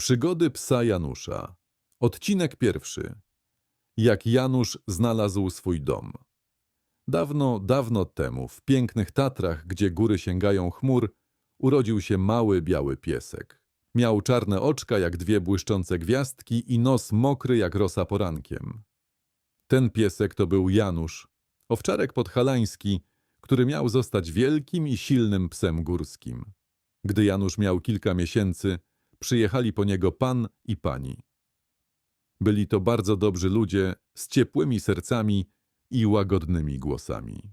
Przygody psa Janusza. Odcinek pierwszy. Jak Janusz znalazł swój dom. Dawno, dawno temu, w pięknych Tatrach, gdzie góry sięgają chmur, urodził się mały biały piesek. Miał czarne oczka jak dwie błyszczące gwiazdki i nos mokry jak rosa porankiem. Ten piesek to był Janusz, owczarek podhalański, który miał zostać wielkim i silnym psem górskim. Gdy Janusz miał kilka miesięcy, przyjechali po niego pan i pani. Byli to bardzo dobrzy ludzie z ciepłymi sercami i łagodnymi głosami.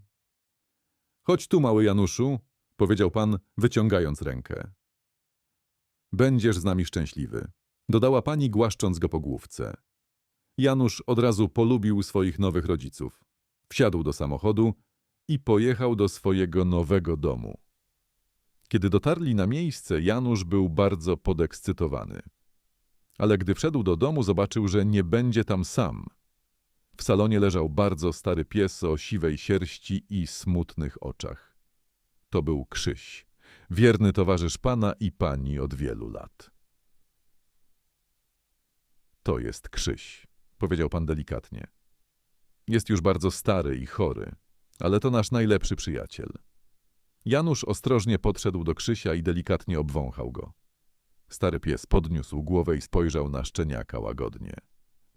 Chodź tu, mały Januszu, powiedział pan, wyciągając rękę. Będziesz z nami szczęśliwy, dodała pani, głaszcząc go po główce. Janusz od razu polubił swoich nowych rodziców. Wsiadł do samochodu i pojechał do swojego nowego domu. Kiedy dotarli na miejsce, Janusz był bardzo podekscytowany. Ale gdy wszedł do domu, zobaczył, że nie będzie tam sam. W salonie leżał bardzo stary pies o siwej sierści i smutnych oczach. To był Krzyś, wierny towarzysz pana i pani od wielu lat. To jest Krzyś, powiedział pan delikatnie. Jest już bardzo stary i chory, ale to nasz najlepszy przyjaciel. Janusz ostrożnie podszedł do Krzysia i delikatnie obwąchał go. Stary pies podniósł głowę i spojrzał na szczeniaka łagodnie.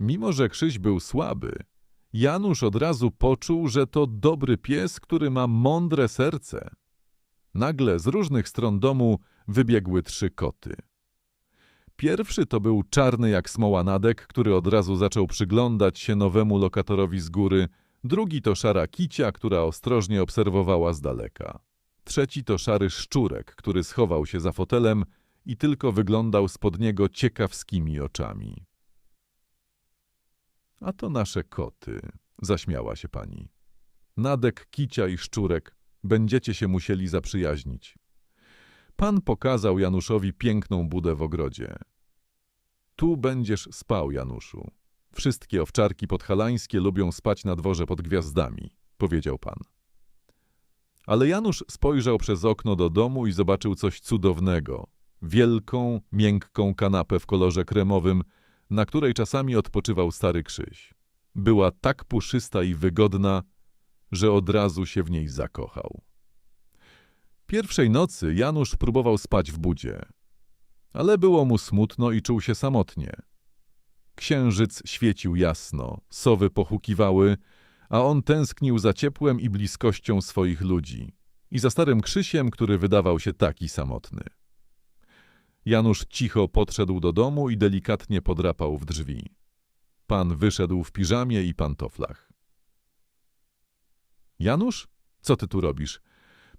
Mimo, że Krzyś był słaby, Janusz od razu poczuł, że to dobry pies, który ma mądre serce. Nagle z różnych stron domu wybiegły trzy koty. Pierwszy to był czarny jak smoła Nadek, który od razu zaczął przyglądać się nowemu lokatorowi z góry. Drugi to szara kicia, która ostrożnie obserwowała z daleka. Trzeci to szary szczurek, który schował się za fotelem i tylko wyglądał spod niego ciekawskimi oczami. A to nasze koty, zaśmiała się pani. Nadek, kicia i szczurek, będziecie się musieli zaprzyjaźnić. Pan pokazał Januszowi piękną budę w ogrodzie. Tu będziesz spał, Januszu. Wszystkie owczarki podhalańskie lubią spać na dworze pod gwiazdami, powiedział pan. Ale Janusz spojrzał przez okno do domu i zobaczył coś cudownego. Wielką, miękką kanapę w kolorze kremowym, na której czasami odpoczywał stary Krzyś. Była tak puszysta i wygodna, że od razu się w niej zakochał. Pierwszej nocy Janusz próbował spać w budzie, ale było mu smutno i czuł się samotnie. Księżyc świecił jasno, sowy pochukiwały, a on tęsknił za ciepłem i bliskością swoich ludzi i za starym Krzysiem, który wydawał się taki samotny. Janusz cicho podszedł do domu i delikatnie podrapał w drzwi. Pan wyszedł w piżamie i pantoflach. Janusz, co ty tu robisz?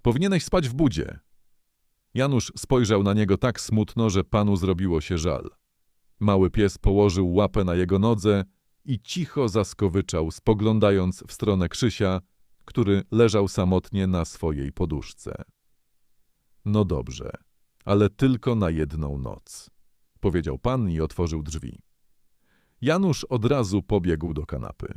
Powinieneś spać w budzie. Janusz spojrzał na niego tak smutno, że panu zrobiło się żal. Mały pies położył łapę na jego nodze i cicho zaskowyczał, spoglądając w stronę Krzysia, który leżał samotnie na swojej poduszce. No dobrze, ale tylko na jedną noc, powiedział pan i otworzył drzwi. Janusz od razu pobiegł do kanapy.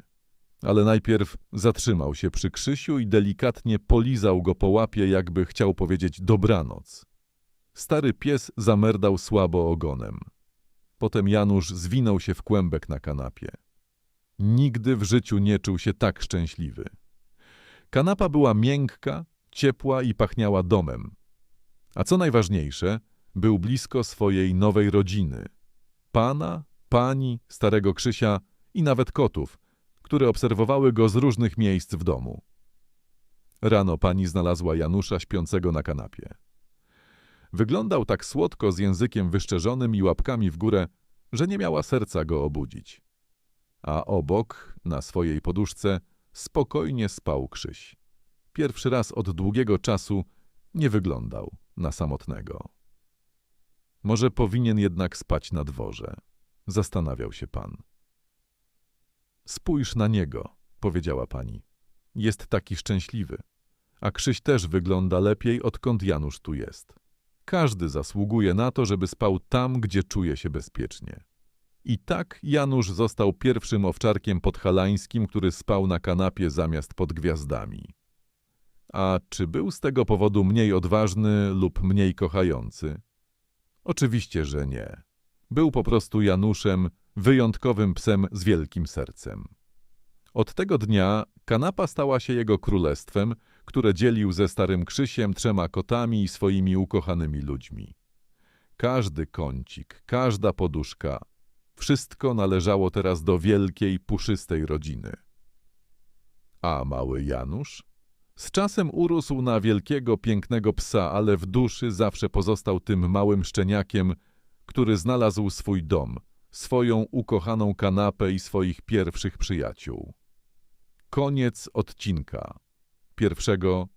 Ale najpierw zatrzymał się przy Krzysiu i delikatnie polizał go po łapie, jakby chciał powiedzieć dobranoc. Stary pies zamerdał słabo ogonem. Potem Janusz zwinął się w kłębek na kanapie. Nigdy w życiu nie czuł się tak szczęśliwy. Kanapa była miękka, ciepła i pachniała domem. A co najważniejsze, był blisko swojej nowej rodziny. Pana, pani, starego Krzysia i nawet kotów, które obserwowały go z różnych miejsc w domu. Rano pani znalazła Janusza śpiącego na kanapie. Wyglądał tak słodko z językiem wyszczerzonym i łapkami w górę, że nie miała serca go obudzić. A obok, na swojej poduszce, spokojnie spał Krzyś. Pierwszy raz od długiego czasu nie wyglądał na samotnego. Może powinien jednak spać na dworze, zastanawiał się pan. Spójrz na niego, powiedziała pani. Jest taki szczęśliwy. A Krzyś też wygląda lepiej, odkąd Janusz tu jest. Każdy zasługuje na to, żeby spał tam, gdzie czuje się bezpiecznie. I tak Janusz został pierwszym owczarkiem podhalańskim, który spał na kanapie zamiast pod gwiazdami. A czy był z tego powodu mniej odważny lub mniej kochający? Oczywiście, że nie. Był po prostu Januszem, wyjątkowym psem z wielkim sercem. Od tego dnia kanapa stała się jego królestwem, które dzielił ze starym Krzysiem, trzema kotami i swoimi ukochanymi ludźmi. Każdy kącik, każda poduszka, wszystko należało teraz do wielkiej, puszystej rodziny. A mały Janusz? Z czasem urósł na wielkiego, pięknego psa, ale w duszy zawsze pozostał tym małym szczeniakiem, który znalazł swój dom, swoją ukochaną kanapę i swoich pierwszych przyjaciół. Koniec odcinka pierwszego